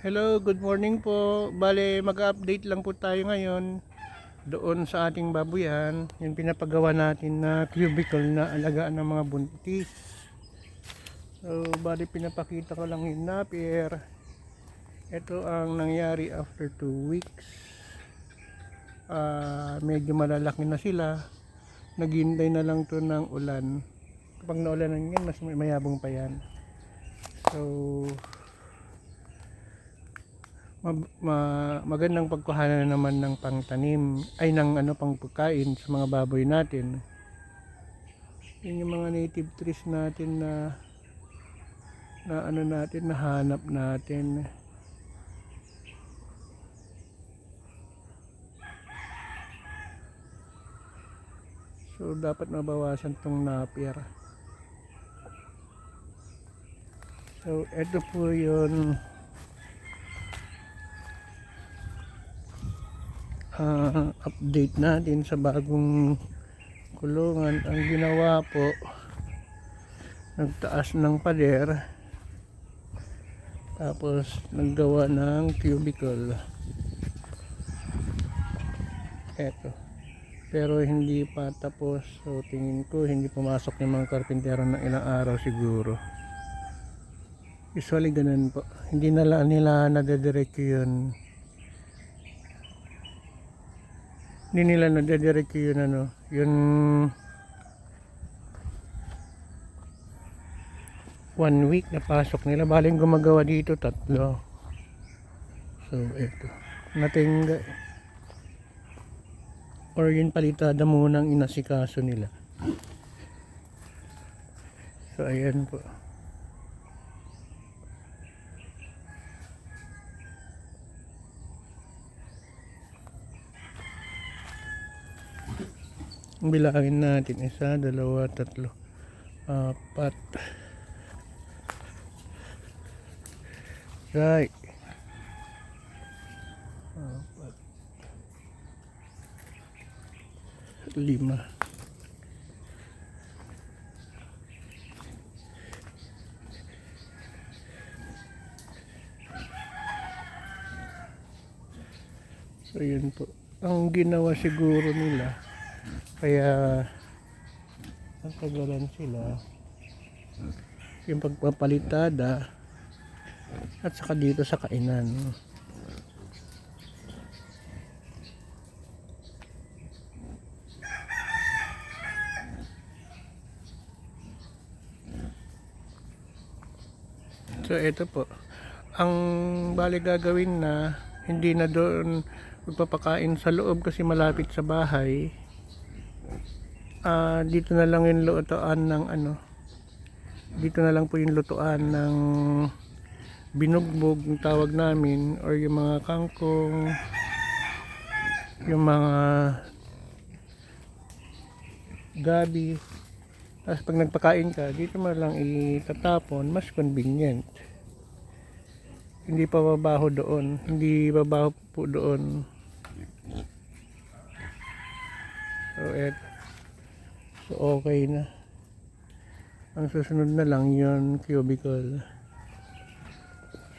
Hello, good morning po. Bale, mag-update lang po tayo ngayon doon sa ating babuyan. Yung pinapagawa natin na cubicle na alagaan ng mga buntis. So, bale, pinapakita ko lang yung napier. Ito ang nangyari after 2 weeks. Ah, medyo malalaki na sila. Naghintay na lang to ng ulan. Kapag naulanan yan, mas may- mayabong pa yan. So, ma- ma- magandang pagkuhanan naman ng pangtanim ay ng ano pang pagkain sa mga baboy natin. Yun yung mga native trees natin na na ano natin nahanap natin. So dapat mabawasan tong napier so eto po yun ah, update natin sa bagong kulungan. Ang ginawa po nagtaas ng pader tapos naggawa ng cubicle. Eto. Pero hindi pa tapos. So tingin ko hindi pumasok yung mga karpintero ng ilang araw siguro. Usually ganun po. Hindi na nila nadediretso yun hindi nila nadediretso yun ano yun one week na pasok nila. Baling gumagawa dito tatlo. So eto. Natingga or yun palitada munang inasikaso nila. So ayan po bilangin natin isa, dalawa, tatlo apat. Right. Apat. Lima. So yun po. Ang ginawa siguro nila kaya ang kagalan sila. Yung pagpapalitada at saka dito sa kainan so ito po. Ang bali gagawin na hindi na doon magpapakain sa loob kasi malapit sa bahay ah dito na lang yung lutuan ng ano. Dito na lang po yung lutuan ng binugbog yung tawag namin or yung mga kangkong yung mga gabi. Tapos pag nagpakain ka dito mo lang itatapon mas convenient. Hindi pa babaho doon. Hindi babaho po doon. So eto So okay na. Ang susunod na lang yon cubicle.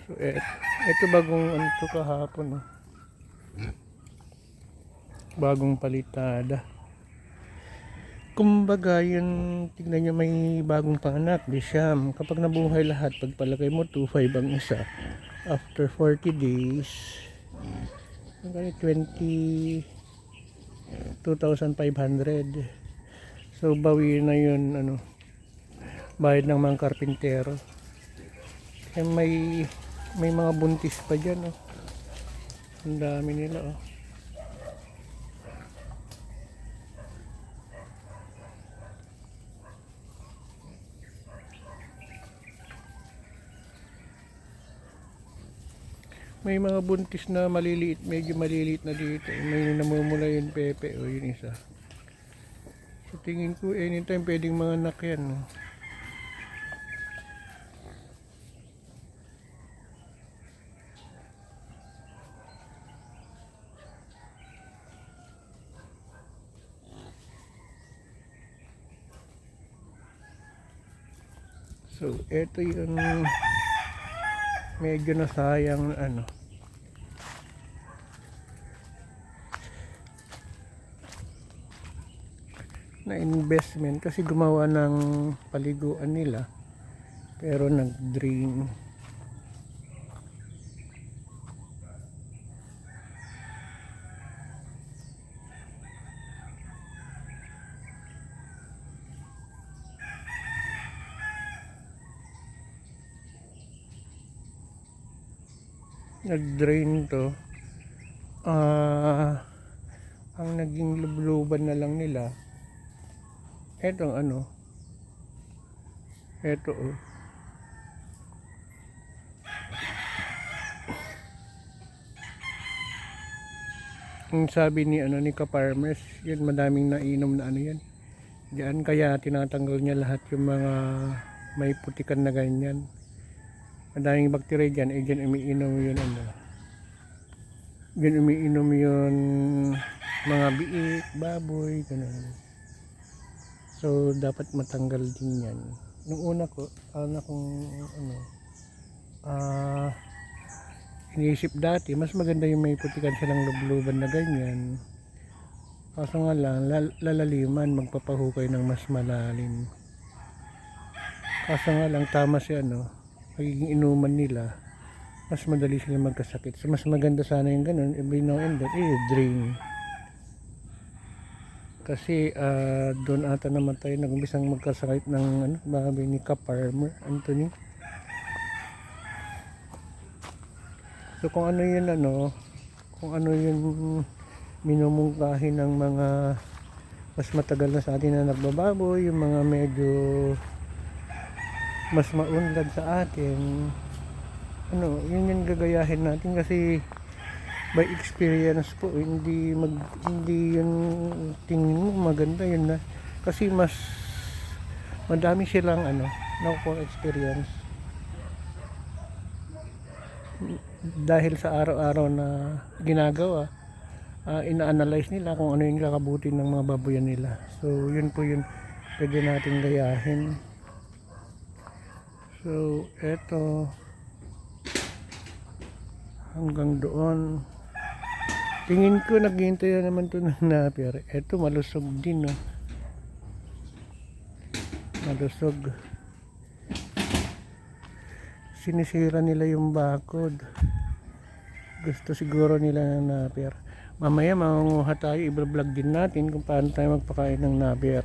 So et, ito bagong ano to kahapon oh. Bagong palitada. Kumbaga yun tignan nyo may bagong panganak di. Kapag nabuhay lahat pagpalagay mo 2.5 ang isa. After 40 days ang ganit 20 2,500 So bawi na yun ano bayad ng mga karpintero. Kaya may may mga buntis pa diyan oh. Ang dami nila oh. May mga buntis na maliliit, medyo maliliit na dito. May namumula yung pepe o yun isa. So tingin ko anytime pwedeng mga anak yan. So, eto yung medyo nasayang ano na investment kasi gumawa ng paliguan nila pero nag drain nag drain to. Ah ang naging lubluban na lang nila etong ano eto oh Ang sabi ni ano ni Ka-Farmers, yun madaming nainom na ano yan. Diyan kaya tinatanggal niya lahat yung mga may putikan na ganyan. Madaming bakterya diyan, eh diyan umiinom yun ano. Diyan umiinom yun mga biik, baboy, ganun. So dapat matanggal din yan. Nung una ko, ano kung ano, ah iniisip dati, mas maganda yung may putikan silang lubluban na ganyan. Kaso nga lang, lal- lalaliman, magpapahukay ng mas malalim. Kaso nga lang, tama si ano, magiging inuman nila, mas madali sila magkasakit. So, mas maganda sana yung ganun, now and then, eh, drain. Kasi, ah, doon ata naman tayo nag-umbisang magkasakit ng, ano, babi ni Ka-Farmer, Anthony. So kung ano yun ano, kung ano yung minumungkahi ng mga mas matagal na sa atin na nagbababoy, yung mga medyo mas maunlad sa atin, ano, yun yung gagayahin natin kasi by experience po, hindi mag, hindi yun tingin mo maganda yun na, kasi mas madami silang ano, nakukuha experience. Dahil sa araw-araw na ginagawa uh, ina-analyze nila kung ano yung kakabuti ng mga baboyan nila. So yun po yun pwede natin gayahin. So eto hanggang doon tingin ko naghihintay na naman to ng napier eto malusog din no? Malusog. Sinisira nila yung bakod. Gusto siguro nila ng napier mamaya mangunguha tayo. I-vlog din natin kung paano tayo magpakain ng napier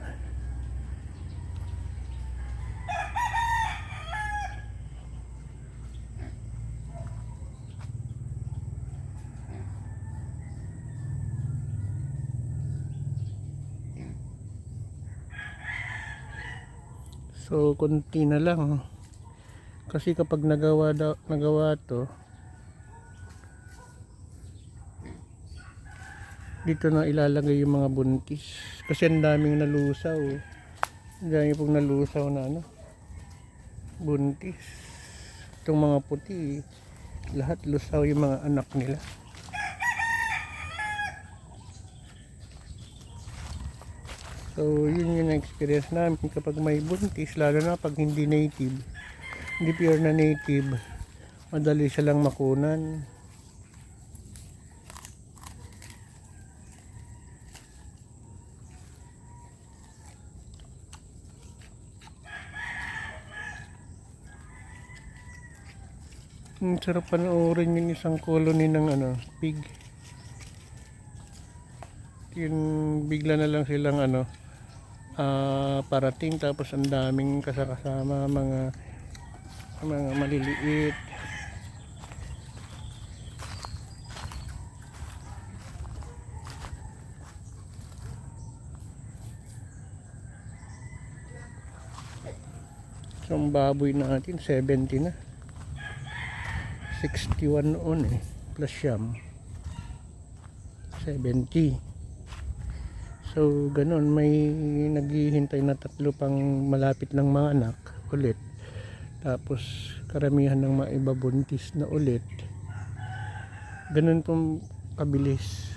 so konti na lang. Kasi kapag nagawa daw nagawa to dito na ilalagay yung mga buntis. Kasi ang daming nalusaw ang dami pong nalusaw na ano buntis. Itong mga puti lahat lusaw yung mga anak nila so yun yung experience namin kapag may buntis lalo na pag hindi native hindi pure na native madali silang makunan Ang sarap panoorin yung isang colony ng ano, pig. Yung bigla na lang silang ano, ah, parating tapos ang daming kasakasama mga mga maliliit. So, ang baboy natin 70 na. 61 noon eh plus siyam 70 so ganun. May naghihintay na tatlo pang malapit ng mga anak ulit. Tapos karamihan ng mga iba buntis na ulit. Ganun pong kabilis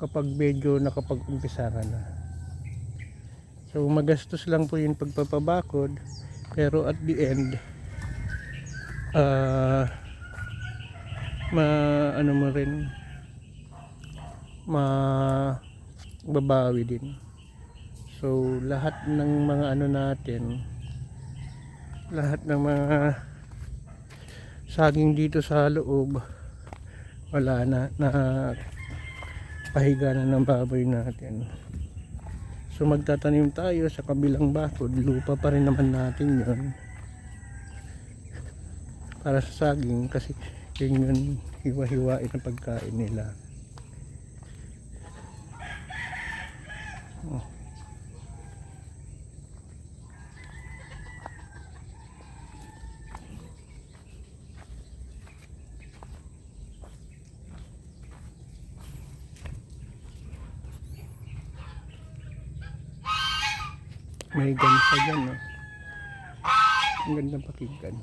kapag medyo nakapag-umpisa ka na. So magastos lang po yung pagpapabakod pero at the end ah ma ano mo rin ma babawi din. So lahat ng mga ano natin lahat ng mga saging dito sa loob wala na na pahiga na ng baboy natin. So magtatanim tayo sa kabilang bakod. Lupa pa rin naman natin yon para sa saging kasi yun yun hiwa-hiwain ang pagkain nila May gansa dyan, no? Ang gandang pakinggan.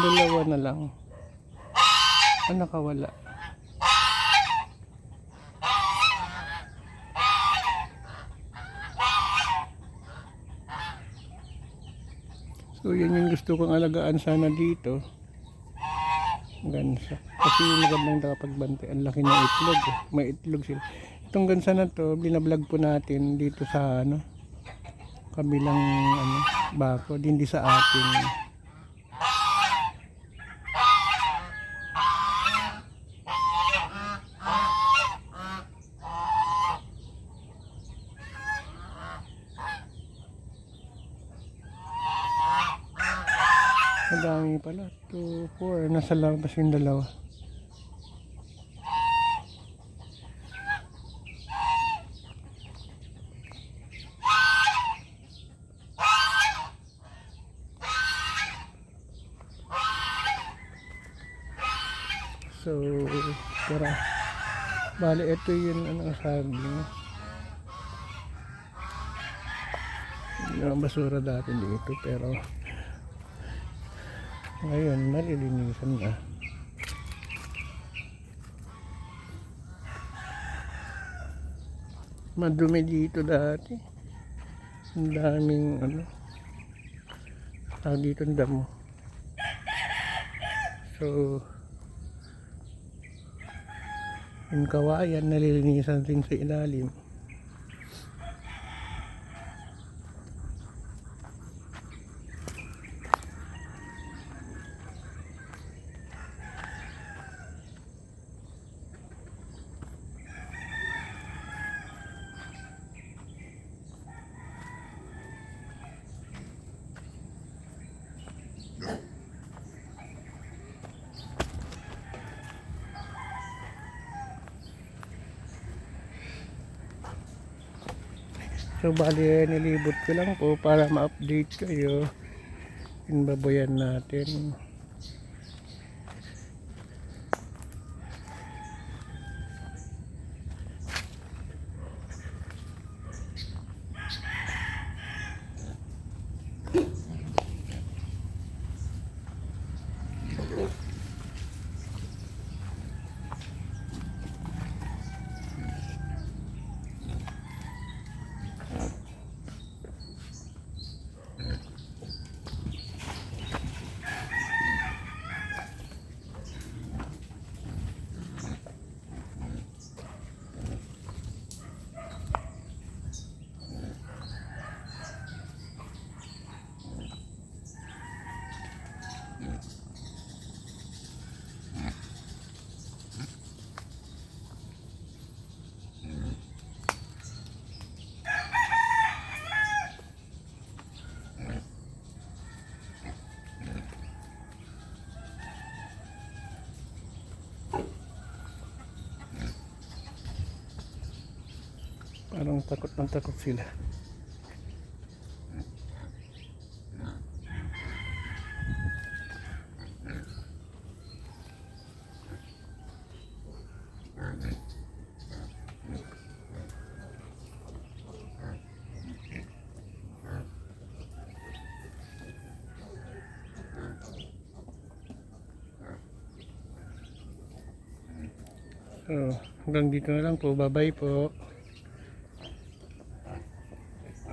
Dalawa na lang. Ah, nakawala. So, yan yung gusto kong alagaan sana dito. Gansa. Kasi magandang nakapagbante. Ang laki ng itlog. May itlog sila. Itong gansa na to, binablog po natin dito sa ano, kabilang ano, bako. Hindi sa atin. Madami pala. 2, 4. Nasa labas yung dalawa. So, tara. Bale, ito yung ano sabi mo. Yung basura dati dito pero ngayon, malilinisan na. Madumi dito dati. Ang daming ano. Tawag dito ang damo. So, yung kawayan nalilinisan din sa ilalim. So bali nilibot ko lang po para ma-update kayo yung baboyan natin. Parang takot ng takot sila. Hanggang dito na lang po. Bye-bye po.